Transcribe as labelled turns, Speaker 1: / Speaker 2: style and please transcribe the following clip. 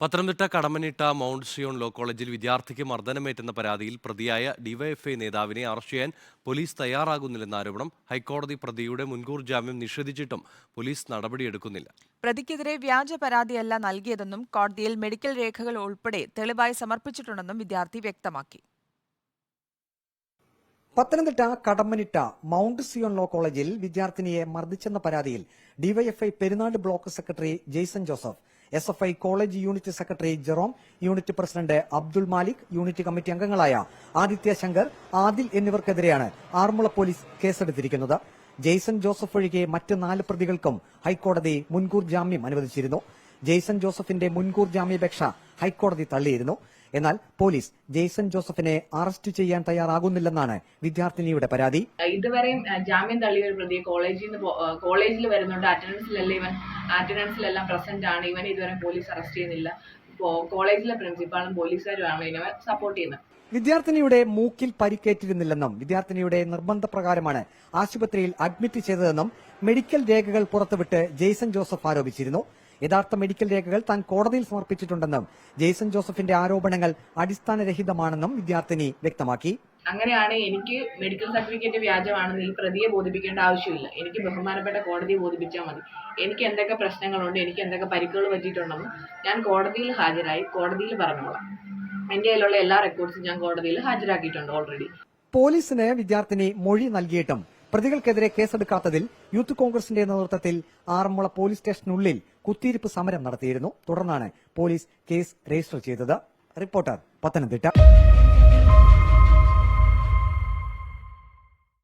Speaker 1: Pathanamthitta Kadammanitta Mount Zion law കോളേജിൽ വിദ്യാർത്ഥിക്ക് മർദ്ദനമേറ്റെന്ന പരാതിയിൽ പ്രതിയായ ഡിവൈഎഫ്ഐ നേതാവിനെ അറസ്റ്റ് ചെയ്യാൻ പോലീസ് തയ്യാറാകുന്നില്ലെന്ന ആരോപണം ഹൈക്കോടതി പ്രതിയുടെ മുൻകൂർ ജാമ്യം നിഷേധിച്ചിട്ടും പോലീസ് നടപടിയെടുക്കുന്നില്ല.
Speaker 2: പ്രതിക്കെതിരെ വ്യാജ പരാതിയല്ല നൽകിയതെന്നും കോടതിയിൽ മെഡിക്കൽ രേഖകൾ ഉൾപ്പെടെ തെളിവായി സമർപ്പിച്ചിട്ടുണ്ടെന്നും വിദ്യാർത്ഥി വ്യക്തമാക്കി.
Speaker 3: Pathanamthitta Kadammanitta Mount Zion law കോളേജിൽ വിദ്യാർത്ഥിനിയെ മർദ്ദിച്ചെന്ന പരാതിയിൽ DYFI Perunad block secretary Jaison Joseph S F I college unit secretary Jerome unit president Abdul Malik unit committee അംഗങ്ങളായ ആദിത്യ ശങ്കർ ആദിൽ എന്നിവർക്കെതിരെയാണ് ആറന്മുള പോലീസ് കേസെടുത്തിരിക്കുന്നത്. ജെയ്സൺ ജോസഫ് ഒഴികെ മറ്റ് നാല് പ്രതികൾക്കും ഹൈക്കോടതി മുൻകൂർ ജാമ്യം അനുവദിച്ചിരുന്നു. ജെയ്സൺ ജോസഫിന്റെ മുൻകൂർ ജാമ്യാപേക്ഷ ഹൈക്കോടതി തള്ളിയിരുന്നു. എന്നാൽ പോലീസ് ജെയ്സൺ ജോസഫിനെ അറസ്റ്റ് ചെയ്യാൻ തയ്യാറാകുന്നില്ലെന്നാണ് വിദ്യാർത്ഥിനിയുടെ പരാതി.
Speaker 4: ഇതുവരെയും ജാമ്യം തള്ളിയ ഒരു പ്രതി കോളേജിൽ നിന്ന് കോളേജിൽ വരുന്നുണ്ട്. അറ്റൻഡൻസിലല്ല ഇവൻ അറ്റൻഡൻസിലെല്ലാം പ്രസന്റ് ആണ് ഇവൻ ഇതുവരെ പോലീസ് അറസ്റ്റ് ചെയ്യുന്നില്ല. കോളേജിലെ പ്രിൻസിപ്പാളും പോലീസുകാരുമാണ് ഇവനെ സപ്പോർട്ട് ചെയ്യുന്നത്.
Speaker 3: വിദ്യാർത്ഥിനിയുടെ മൂക്കിൽ പരിക്കേറ്റിരുന്നില്ലെന്നും വിദ്യാർത്ഥിനിയുടെ നിർബന്ധപ്രകാരമാണ് ആശുപത്രിയിൽ അഡ്മിറ്റ് ചെയ്തതെന്നും മെഡിക്കൽ രേഖകൾ പുറത്തുവിട്ട് ജെയ്സൺ ജോസഫ് ആരോപിച്ചിരുന്നു. യഥാർത്ഥ മെഡിക്കൽ രേഖകൾ താൻ കോടതിയിൽ സമർപ്പിച്ചിട്ടുണ്ടെന്നും ജെയ്സൺ ജോസഫിന്റെ ആരോപണങ്ങൾ അടിസ്ഥാനരഹിതമാണെന്നും വിദ്യാർത്ഥിനി വ്യക്തമാക്കി.
Speaker 4: അങ്ങനെയാണ് എനിക്ക് മെഡിക്കൽ സർട്ടിഫിക്കറ്റ് വ്യാജമാണെന്ന് ഈ പ്രതിയെ ബോധിപ്പിക്കേണ്ട ആവശ്യമില്ല. എനിക്ക് ബഹുമാനപ്പെട്ട കോടതിയെ ബോധിപ്പിച്ചാൽ മതി. എനിക്ക് എന്തൊക്കെ പ്രശ്നങ്ങളുണ്ട് എനിക്ക് എന്തൊക്കെ പരിക്കുകൾ പറ്റിയിട്ടുണ്ടെന്ന് ഞാൻ കോടതിയിൽ ഹാജരായി കോടതിയിൽ പറഞ്ഞോളാം. എന്റെ കയ്യിലുള്ള എല്ലാ റെക്കോർഡ്സും ഞാൻ കോടതിയിൽ ഹാജരാക്കിയിട്ടുണ്ട് ഓൾറെഡി
Speaker 3: പോലീസിന് വിദ്യാർത്ഥിനി മൊഴി നൽകിയിട്ടും പ്രതികൾക്കെതിരെ കേസെടുക്കാത്തതിൽ യൂത്ത് കോൺഗ്രസിന്റെ നേതൃത്വത്തിൽ ആറന്മുള പോലീസ് സ്റ്റേഷനുള്ളിൽ കുത്തിയിരിപ്പ് സമരം നടത്തിയിരുന്നു. തുടർന്നാണ് പോലീസ് കേസ് രജിസ്റ്റർ ചെയ്തത്. റിപ്പോർട്ടർ പത്തനംതിട്ട.